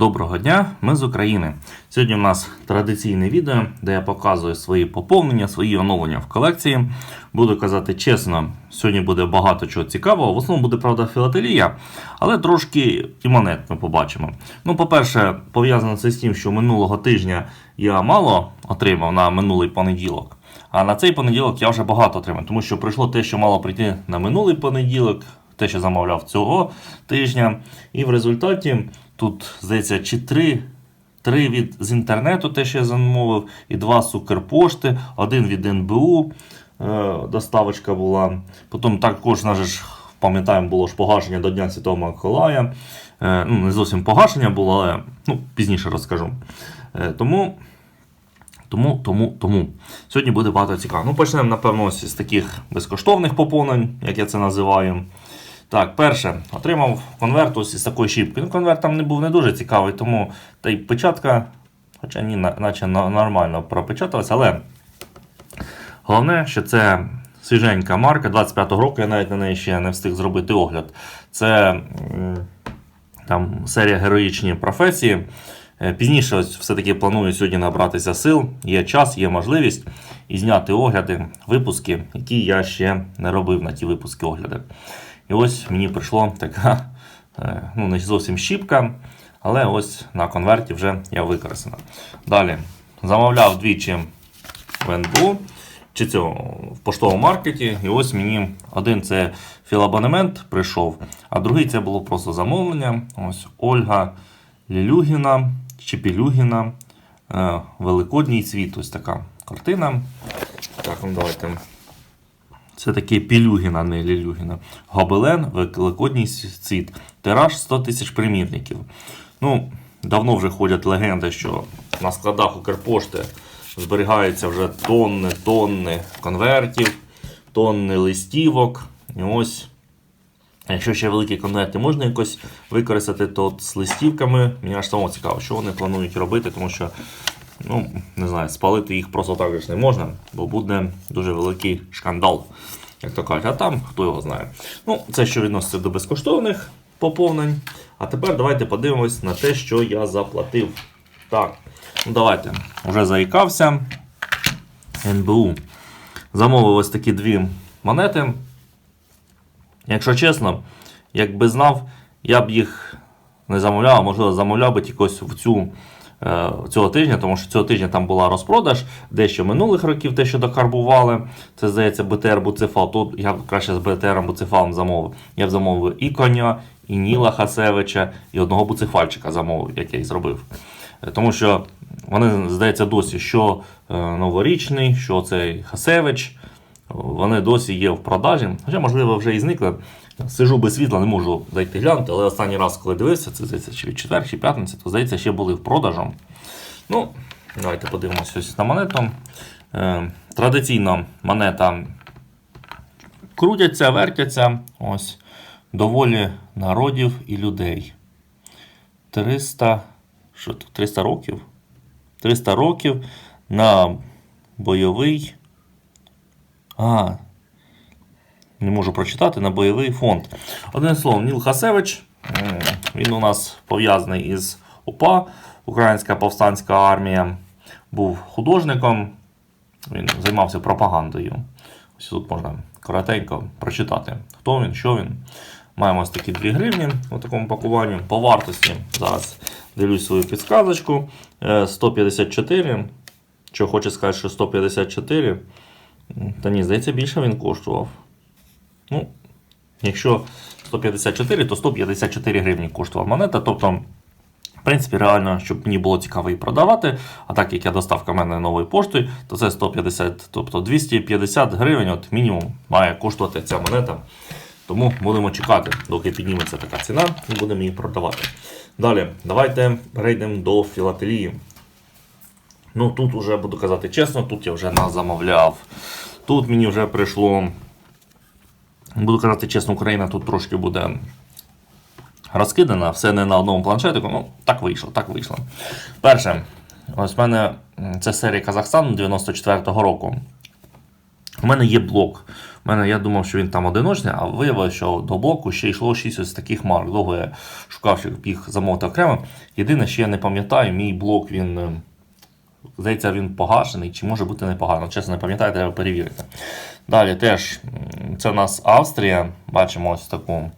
Доброго дня, ми з України. Сьогодні у нас традиційне відео, де я показую свої поповнення, свої оновлення в колекції. Буду казати чесно, сьогодні буде багато чого цікавого. В основному буде правда філателія, але трошки і монет ми побачимо. Ну, по-перше, пов'язано це з тим, що минулого тижня я мало отримав на минулий понеділок. А на цей понеділок я вже багато отримав, тому що прийшло те, що мало прийти на минулий понеділок, те, що замовляв цього тижня. І в результаті тут, здається, чи три. Три від з інтернету, те, що я замовив, і два з Укрпошти, один від НБУ. Е, доставочка була. Потім також, пам'ятаємо, було ж погашення до Дня Святого Миколая. Е, ну, не зовсім погашення було, але ну, пізніше розкажу. Е, тому тому, тому, тому. Сьогодні буде багато цікаво. Ну, почнемо, напевно, з таких безкоштовних поповнень, як я це називаю. Так, перше, отримав конверт ось із такої щіпки. Ну, конверт там не був не дуже цікавий, тому та й печатка, хоча ні, наче нормально пропечаталась, але головне, що це свіженька марка 25-го року, я навіть на неї ще не встиг зробити огляд. Це там серія героїчні професії. Е, Пізніше все-таки планую сьогодні набратися сил, є час, є можливість і зняти огляди, випуски, які я ще не робив на ті випуски огляди. І ось мені прийшла така, е, ну не зовсім щіпка, але ось на конверті вже я використана. Далі замовляв двічі в НБУ, чи цього в поштовому маркеті. І ось мені один це філабонемент прийшов, а другий це було просто замовлення. Ось Ольга Лілюгіна чи Пілюгіна. е, Великодній світ. Ось така картина. Так, ну давайте. Це таки Пілюгіна, не Лілюгіна. Гобелен, Великодній світ. Тираж 100 тисяч примірників. Ну, давно вже ходять легенди, що на складах Укрпошти зберігаються вже тонни, тонни конвертів, тонни листівок. І ось, якщо ще великі конверти можна якось використати, то з листівками мені аж само цікаво, що вони планують робити, тому що, ну, не знаю, спалити їх просто так не можна, бо буде дуже великий шкандал, як то кажуть. А там хто його знає. Ну, це що відноситься до безкоштовних поповнень. А тепер давайте подивимось на те, що я заплатив. Так, ну давайте. Вже заїкався. НБУ. Замовив ось такі дві монети. Якщо чесно, якби знав, я б їх не замовляв, а можливо, замовляв би тільки ось в цю, цього тижня, тому що цього тижня там була розпродаж, дещо минулих років, те, що докарбували. Це здається БТР Буцефал. Тут я краще з БТР Буцефалом замовив. Я б замовив і коня, і Ніла Хасевича, і одного буцефальчика замовив, як я і зробив. Е, Тому що вони, здається, досі, що е, новорічний, що цей Хасевич. Вони досі є в продажі. Хоча, можливо, вже і зникли. Сижу без світла, не можу зайти глянути, але останній раз, коли дивився, це здається, чи від четвер, чи п'ятниці, то здається, ще були в продажу. Ну, давайте подивимося ось на монету. Е, традиційно монета крутяться, вертяться. Ось доволі народів і людей. 300, що тут, 300 років? 300 років на бойовий. А, не можу прочитати на бойовий фонд. Одним словом, Ніл Хасевич. Він у нас пов'язаний із УПА, Українська повстанська армія. Був художником. Він займався пропагандою. Ось тут можна коротенько прочитати, хто він, що він. Маємо ось такі 2 гривні у такому пакуванні. По вартості зараз дивлюсь свою підсказочку. Е, 154. Що хочу сказати, що 154. Та ні, здається, більше він коштував. Ну, якщо 154, то 154 гривні коштувала монета. Тобто, в принципі, реально, щоб мені було цікаво її продавати. А так як я доставка в мене новою поштою, то це 150, тобто 250 гривень, от мінімум має коштувати ця монета. Тому будемо чекати, доки підніметься така ціна, і будемо її продавати. Далі, давайте перейдемо до філателії. Ну тут уже буду казати чесно, тут я вже замовляв. Тут мені вже прийшло. Буду казати чесно, Україна тут трошки буде розкидана, все не на одному планшетику. Ну, так вийшло, так вийшло. Перше, ось в мене це серія Казахстану 94-го року. У мене є блок. У мене я думав, що він там одиночний, а виявилося, що до блоку ще йшло 6 ось таких марок. Довго я шукав, щоб їх замовити окремо. Єдине, що я не пам'ятаю, мій блок він. Е, Здається, він погашений, чи може бути непогано. Чесно, не пам'ятаю, треба перевірити. Далі теж це у нас Австрія. Бачимо ось таку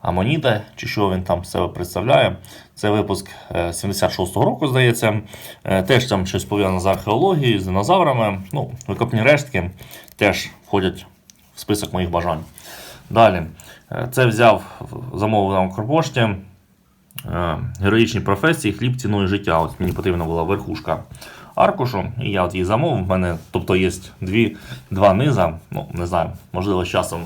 Амоніда, чи що він там себе представляє. Це випуск е, 76-го року, здається. Е, Теж там щось пов'язане з археологією, з динозаврами. Ну, викопні рештки теж входять в список моїх бажань. Далі. Е, Це взяв, замовив на Укрпошті. Е, Героїчні професії, хліб ціною життя. Ось мені потрібна була верхушка аркушу, і я от її замовив. У мене, тобто є дві, два низа. Ну, не знаю, можливо, з часом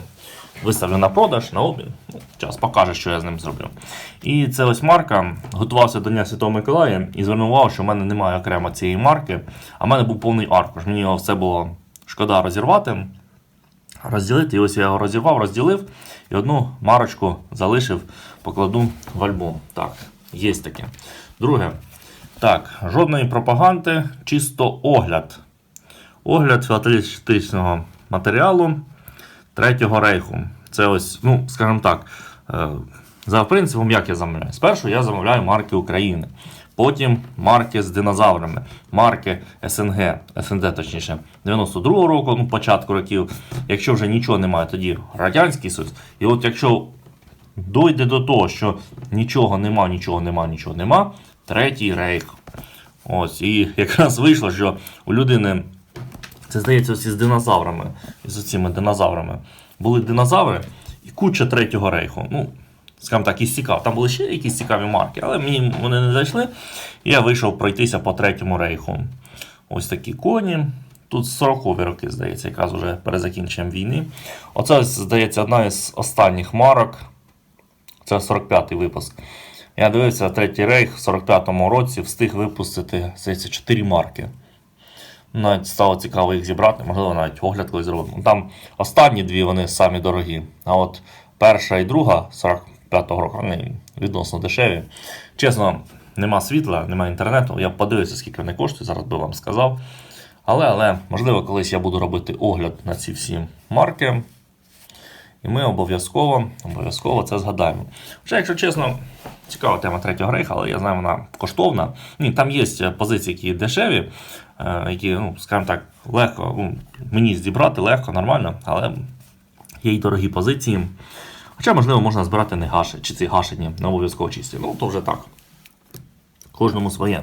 виставлю на продаж, на обмін. Ну, час покаже, що я з ним зроблю. І це ось марка. Готувався до Дня Святого Миколая і звернув увагу, що в мене немає окремо цієї марки, а в мене був повний аркуш. Мені його все було шкода розірвати. Розділити, і ось я його розірвав, розділив і одну марочку залишив, покладу в альбом. Так, є таке. Друге. Так, жодної пропаганди, чисто огляд. Огляд філателістичного матеріалу Третього рейху. Це ось, ну, скажімо так, е, за принципом, як я замовляю. Спершу я замовляю марки України, потім марки з динозаврами, марки СНГ, СНД, точніше, 92-го року, ну, початку років. Якщо вже нічого немає, тоді Радянський Союз. І от якщо дойде до того, що нічого нема, нічого нема, нічого нема, третій рейх. Ось, і якраз вийшло, що у людини це здається ось із динозаврами. Із цими динозаврами. Були динозаври і куча третього рейху. Ну, скажімо так, із цікав. Там були ще якісь цікаві марки, але мені вони не зайшли. І я вийшов пройтися по третьому рейху. Ось такі коні. Тут 40-ві роки, здається, якраз вже перед закінченням війни. Оце, здається, одна із останніх марок. Це 45-й випуск. Я дивився, третій рейх в 45-му році встиг випустити, здається, 4 марки. Навіть стало цікаво їх зібрати, можливо, навіть огляд колись зробимо. Там останні дві вони самі дорогі. А от перша і друга 45-го року вони відносно дешеві. Чесно, нема світла, нема інтернету. Я подивився, скільки вони коштують, зараз би вам сказав. Але, але, можливо, колись я буду робити огляд на ці всі марки. І ми обов'язково обов'язково це згадаємо. Вже, якщо чесно, цікава тема третього рейха, але я знаю, вона коштовна. Ні, там є позиції, які дешеві, е, які, ну, скажімо так, легко ну, мені зібрати легко, нормально, але є й дорогі позиції. Хоча, можливо, можна збирати не гаші, чи ці гашені, не обов'язково чисті. Ну, то вже так. Кожному своє.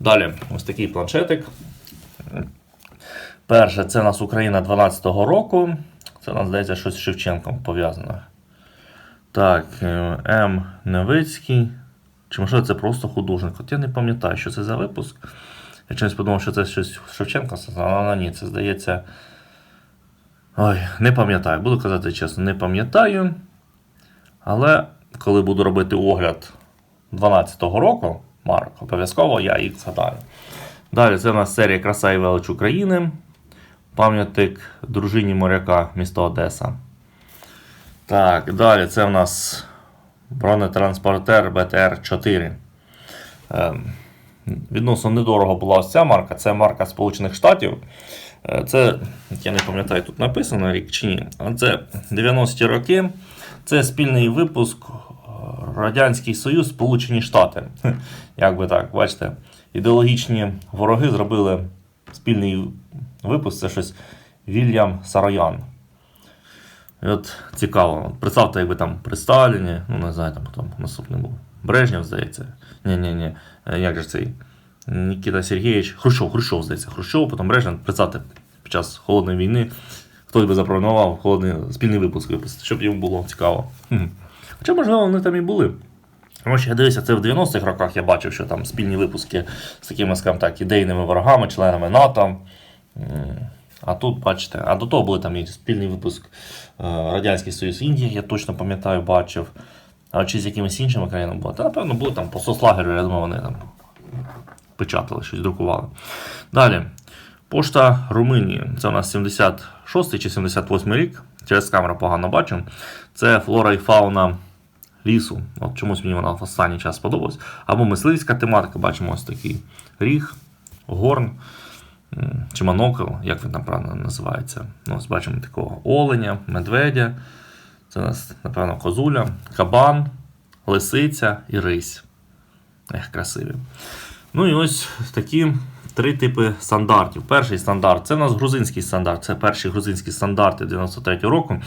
Далі, ось такий планшетик. Перше, це у нас Україна 12-го року. Це у нас, здається, щось з Шевченком пов'язано. Так, е, М. Невицький. Чи можливо це просто художник? От я не пам'ятаю, що це за випуск. Я чомусь подумав, що це щось Шевченка, але ні, це здається. Ой, не пам'ятаю, буду казати чесно, не пам'ятаю. Але коли буду робити огляд 12-го року, Марк, обов'язково я їх згадаю. Далі це у нас серія Краса і велич України. Пам'ятник дружині моряка, місто Одеса. Так, далі це у нас бронетранспортер БТР-4. Ем, відносно недорого була ось ця марка. Це марка Сполучених Штатів. Е, Це, я не пам'ятаю, тут написано рік чи ні. Це 90-ті роки. Це спільний випуск е, Радянський Союз, Сполучені Штати. Як би так, бачите, ідеологічні вороги зробили спільний випуск. Це щось Вільям Сароян. І от цікаво. Представте, якби там при Сталіні, ну не знаю, там хто наступний був. Брежнєв, здається. Ні-ні-ні. Е, Як же цей? Нікіта Сергійович. Хрущов, Хрущов, здається, Хрущов, потім Брежнєв. Представте, під час холодної війни хтось би запропонував холодний спільний випуск випустити, щоб їм було цікаво. Хоча, можливо, вони там і були. Тому що я дивився, це в 90-х роках я бачив, що там спільні випуски з такими, скажімо так, ідейними ворогами, членами НАТО. М, А тут, бачите, а до того були там і спільний випуск е, Радянський Союз Індія, я точно пам'ятаю, бачив. А чи з якимись іншими країнами було? Та, напевно, були там по соцлагерю, я думаю, вони там печатали, щось друкували. Далі. Пошта Румунії. Це у нас 76 чи 78 рік. Через камеру погано бачу. Це флора і фауна лісу. От чомусь мені вона в останній час сподобалась. Або мисливська тематика, бачимо ось такий ріг, горн. Чи монокл, як він там правильно називається. Ну, бачимо такого оленя, медведя. Це у нас, напевно, козуля, кабан, лисиця і рись. Ех, красиві. Ну і ось такі три типи стандартів. Перший стандарт це в нас грузинський стандарт. Це перші грузинські стандарти 93-го року.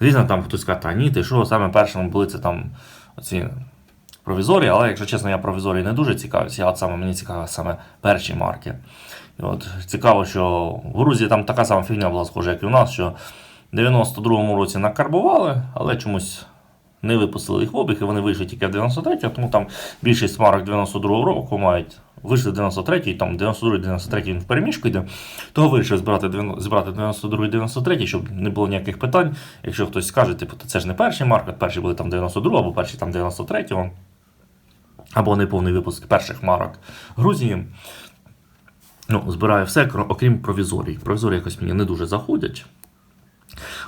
Звісно, там хтось каже, та ні, ти що, саме першими були це там оці провізорії, але якщо чесно, я провізорії не дуже цікавився. Я от саме мені цікаві саме перші марки. От цікаво, що в Грузії там така сама фігня була схожа, як і у нас, що в 92-му році накарбували, але чомусь не випустили їх в обіг, і вони вийшли тільки в 93-му, тому там більшість марок 92-го року мають. Вийшли 93-й, там 92-й, 93-й він в переміжку йде. Того вирішив збирати, збирати 92-й, 93-й, щоб не було ніяких питань. Якщо хтось скаже, типу, це ж не перші марки, перші були там 92 або перші там 93-го, або неповний випуск перших марок Грузії. Ну, збираю все, окрім провізорій. Провізорії якось мені не дуже заходять.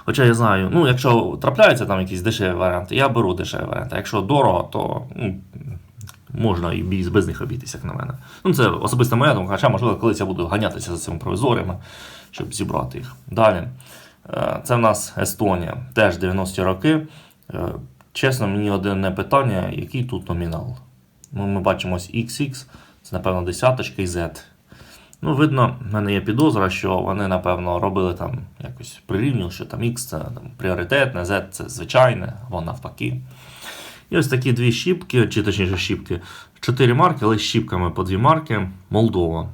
Хоча я знаю, ну, якщо трапляються там якісь дешеві варіанти, я беру дешеві варіанти. Якщо дорого, то ну, можна і без, них обійтися, як на мене. Ну, це особиста моя думка, хоча, можливо, колись я буду ганятися за цими провізоріями, щоб зібрати їх. Далі. Е, Це в нас Естонія, теж 90-ті роки. Е, Чесно, мені одне питання, який тут номінал? Ну, ми бачимо ось XX, це, напевно, десяточка і Z. Ну, видно, в мене є підозра, що вони, напевно, робили там якось прирівнювали, що там X це там, пріоритетне, Z це звичайне, або навпаки. І ось такі дві щіпки, чи точніше щіпки, чотири марки, але з щіпками по дві марки. Молдова.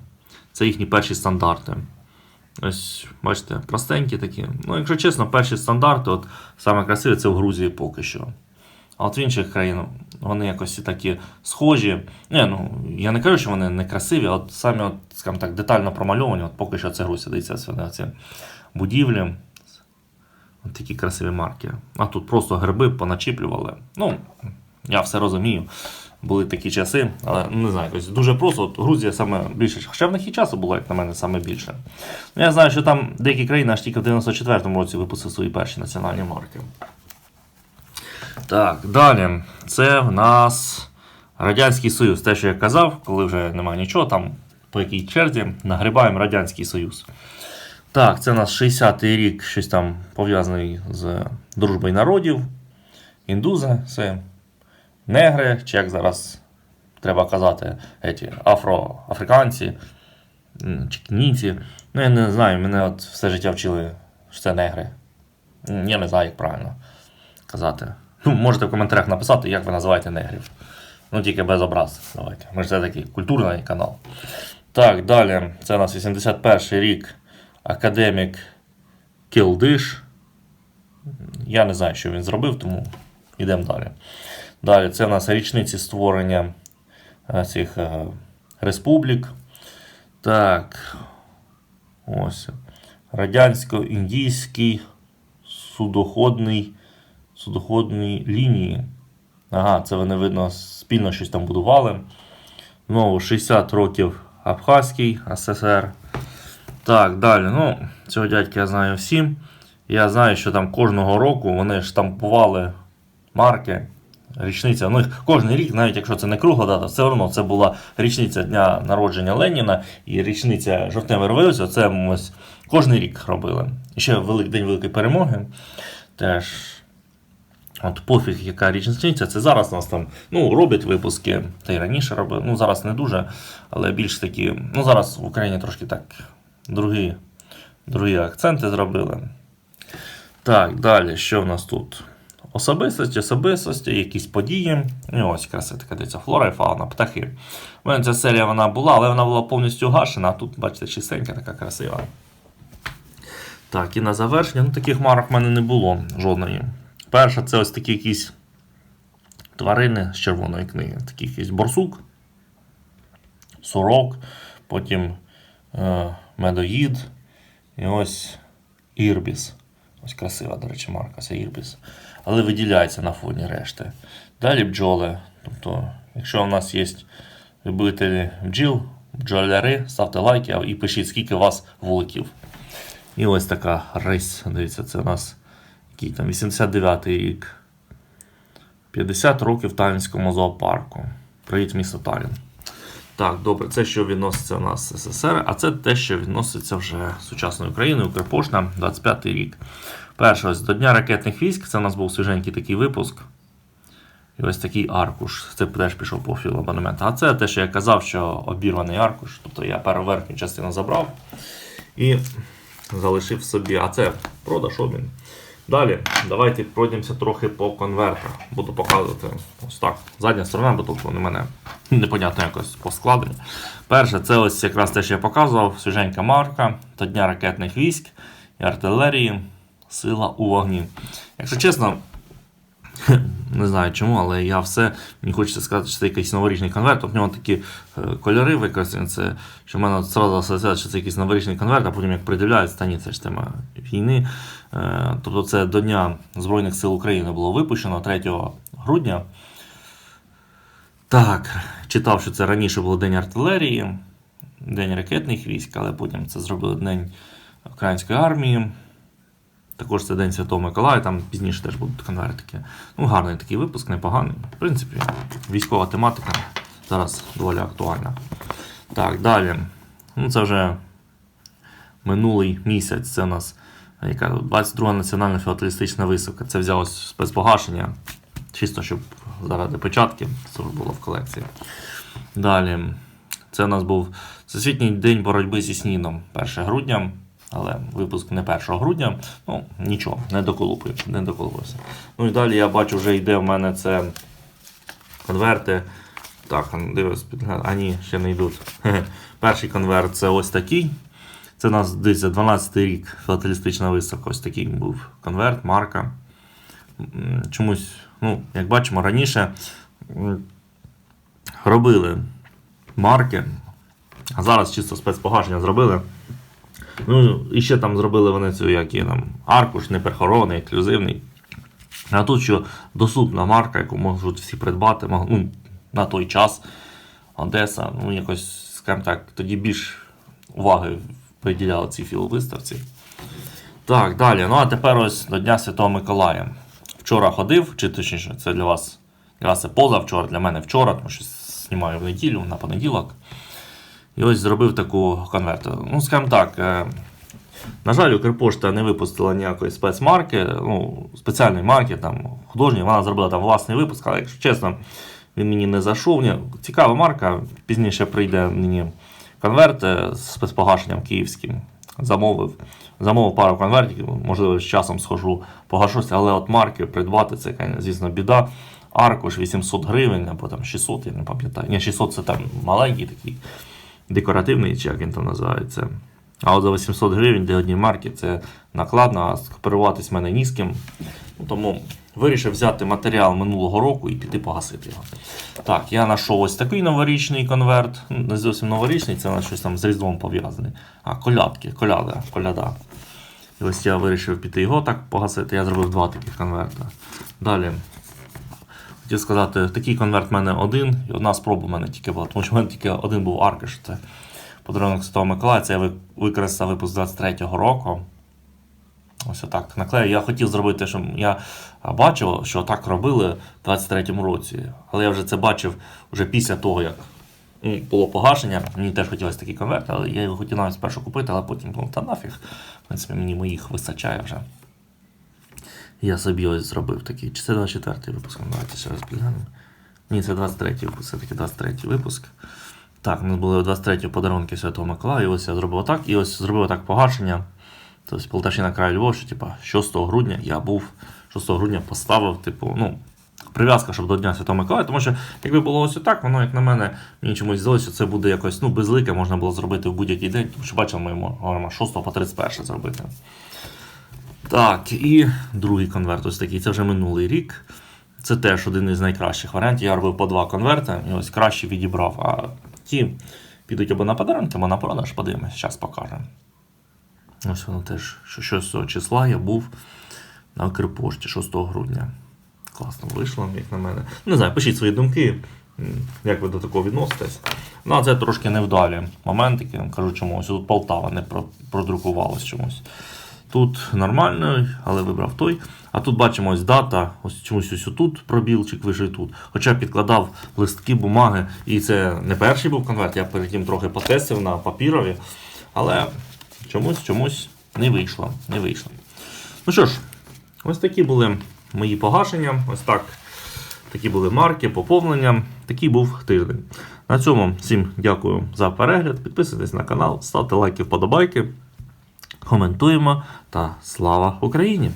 Це їхні перші стандарти. Ось, бачите, простенькі такі. Ну, якщо чесно, перші стандарти, от саме красиве це в Грузії поки що. А от в інших країнах вони якось такі схожі. Не, ну, я не кажу, що вони не красиві, от самі, от, скажімо так, детально промальовані. От поки що це Грузія, дивіться, вони будівлі. От такі красиві марки. А тут просто гриби поначіплювали. Ну, я все розумію. Були такі часи, але не знаю, якось дуже просто. От Грузія саме більше. Хоча в них і часу було, як на мене, саме більше. Ну, я знаю, що там деякі країни аж тільки в 94-му році випустили свої перші національні марки. Так, далі. Це в нас Радянський Союз. Те, що я казав, коли вже немає нічого, там по якій черзі нагрібаємо Радянський Союз. Так, це у нас 60-й рік, щось там пов'язаний з дружбою народів. Індузи, це негри, чи як зараз треба казати, еті, афроафриканці, чи кенійці. Ну, я не знаю, мене от все життя вчили, що це негри. Я не знаю, як правильно казати. Ну, можете в коментарях написати, як ви називаєте негрів. Ну, тільки без образ. Давайте. Ми ж це такий культурний канал. Так, далі. Це у нас 81 рік. Академік Кілдиш. Я не знаю, що він зробив, тому йдемо далі. Далі, це у нас річниці створення е, цих е, республік. Так. Ось. Радянсько-індійський судоходний судоходної лінії. Ага, це вони, видно, спільно щось там будували. Знову 60 років Абхазький СССР. Так, далі. Ну, цього дядька я знаю всім. Я знаю, що там кожного року вони штампували марки. Річниця. Ну, кожен рік, навіть якщо це не кругла дата, все одно це була річниця дня народження Леніна і річниця жовтневої революції. Це ось кожен рік робили. І ще великий день великої перемоги. Теж От пофіг, яка річниця, це зараз нас там ну, роблять випуски, та й раніше робили. Ну, зараз не дуже, але більш такі. Ну, зараз в Україні трошки так другі, другі акценти зробили. Так, далі, що в нас тут? Особистості, особистості, якісь події. І ось краса така дивіться, флора і фауна, птахи. У мене ця серія вона була, але вона була повністю гашена, тут, бачите, чистенька, така красива. Так, і на завершення, ну таких марок в мене не було жодної. Перша це ось такі якісь тварини з червоної книги. Такий якийсь борсук, сорок, потім е, медоїд і ось ірбіс. Ось красива, до речі, марка, це ірбіс. Але виділяється на фоні решти. Далі бджоли. Тобто, якщо у нас є любителі бджіл, бджоляри, ставте лайки і пишіть, скільки у вас вуликів. І ось така рись. Дивіться, це у нас який там 89-й рік. 50 років Талінському зоопарку. Привіт, місто Талін. Так, добре, це що відноситься у нас СССР, а це те, що відноситься вже сучасною Україною, Укрпошта, 25 рік. Перше, ось до Дня ракетних військ, це у нас був свіженький такий випуск. І ось такий аркуш. Це теж пішов по філу абонементу. А це те, що я казав, що обірваний аркуш. Тобто я першу верхню частину забрав і залишив собі. А це продаж обмін. Далі, давайте пройдемося трохи по конвертах. Буду показувати ось так. Задня сторона, бо тут вони мене непонятно якось поскладені. Перше, це ось якраз те, що я показував, свіженька марка та Дня ракетних військ і артилерії. Сила у вогні. Якщо чесно, не знаю чому, але я все мені хочеться сказати, що це якийсь новорічний конверт. У нього такі е, кольори використані. Це що в мене одразу асоціація, що це якийсь новорічний конверт, а потім як придивляється, та ні, це ж тема війни. Е, тобто це до Дня Збройних сил України було випущено 3 грудня. Так, читав, що це раніше було День артилерії, День ракетних військ, але потім це зробили День Української армії. Також це День Святого Миколая, там пізніше теж будуть конвертики. Ну, гарний такий випуск, непоганий. В принципі, військова тематика зараз доволі актуальна. Так, далі. Ну, це вже минулий місяць. Це у нас яка 22 національна філателістична виставка. Це взялось спецпогашення. Чисто, щоб заради початки це вже було в колекції. Далі. Це у нас був Всесвітній день боротьби зі СНІДом 1 грудня. Але випуск не 1 грудня. Ну, нічого, не доколупую, не доколупився. Ну і далі я бачу, вже йде в мене це конверти. Так, ну, дивись. А ні, ще не йдуть. Перший конверт це ось такий. Це у нас десь 12 рік філателістична виставка. Ось такий був конверт, марка. Чомусь, ну, як бачимо, раніше робили марки, а зараз чисто спецпогашення зробили. Ну, і ще там зробили вони цю як є, там, аркуш, неперхоронний, ексклюзивний. А тут що доступна марка, яку можуть всі придбати ну, на той час. Одеса, ну якось, скажімо так, тоді більш уваги приділяли цій філовиставці. Так, далі. Ну а тепер ось до Дня Святого Миколая. Вчора ходив, чи точніше, це для вас, для вас це позавчора, для мене вчора, тому що знімаю в неділю, на понеділок. І ось зробив таку конверту. Ну, скажімо так, е, на жаль, Укрпошта не випустила ніякої спецмарки, ну, спеціальної марки, там, художньої, вона зробила там власний випуск, але якщо чесно, він мені не зайшов. Ні, цікава марка, пізніше прийде мені конверт е, з спецпогашенням київським. Замовив. Замовив пару конвертів, можливо, з часом схожу погашуся, але от марки придбати це, звісно, біда. Аркуш 800 гривень, або там 600, я не пам'ятаю. Ні, 600 це там маленький такий декоративний, чи як він там називається. А от за 800 гривень для однієї марки це накладно, а скооперуватись в мене ні з ким. Ну, Тому вирішив взяти матеріал минулого року і піти погасити його. Так, я знайшов ось такий новорічний конверт. Ну, Не зовсім новорічний, це на щось там з Різдвом пов'язане. А, колядки, коляда, коляда. І ось я вирішив піти його так погасити. Я зробив два таких конверта. Далі. Хотів сказати, такий конверт в мене один, і одна спроба в мене тільки була, тому що в мене тільки один був аркиш. Це подарунок Святого Миколая. Це я використав випуск 23-го року. Ось отак наклею. Я хотів зробити, що я бачив, що так робили в 23-му році. Але я вже це бачив вже після того, як ну, було погашення. Мені теж хотілося такий конверт, але я його хотів навіть спершу купити, але потім думав, та нафіг. В принципі, мені моїх вистачає вже. Я собі ось зробив такий. Чи це 24-й випуск? Ну, Давайте ще раз підглянемо. Ні, це 23-й випуск, все-таки 23-й випуск. Так, у нас були 23 подарунки Святого Миколая, і ось я зробив так, і ось зробив так погашення. Тобто Полтавщина край Львов, що типа 6 грудня я був, 6 грудня поставив, типу, ну, прив'язка, щоб до Дня Святого Миколая, тому що якби було ось так, воно, як на мене, мені чомусь здалося, що це буде якось ну, безлике, можна було зробити в будь-який день, тому що бачимо, ми говоримо 6 по 31 зробити. Так, і другий конверт, ось такий, це вже минулий рік. Це теж один із найкращих варіантів. Я робив по два конверти, і ось краще відібрав. А ті підуть або на подарунки, або на продаж, подивимось, зараз покажемо. Ось воно теж, що 6 числа я був на Укрпошті 6 грудня. Класно вийшло, як на мене. Не знаю, пишіть свої думки, як ви до такого відноситесь. Ну, а це трошки невдалі моментики. Кажу, чому ось тут Полтава не про- продрукувалось чомусь. Тут нормально, але вибрав той. А тут бачимо ось дата, ось чомусь ось тут пробілчик лежить тут. Хоча підкладав листки бумаги, і це не перший був конверт, я перед тим трохи потестив на папірові, але чомусь чомусь не вийшло. Не вийшло. Ну що ж, ось такі були мої погашення. Ось так. Такі були марки, поповнення. Такий був тиждень. На цьому всім дякую за перегляд. Підписуйтесь на канал, ставте лайки, вподобайки, коментуємо та слава Україні!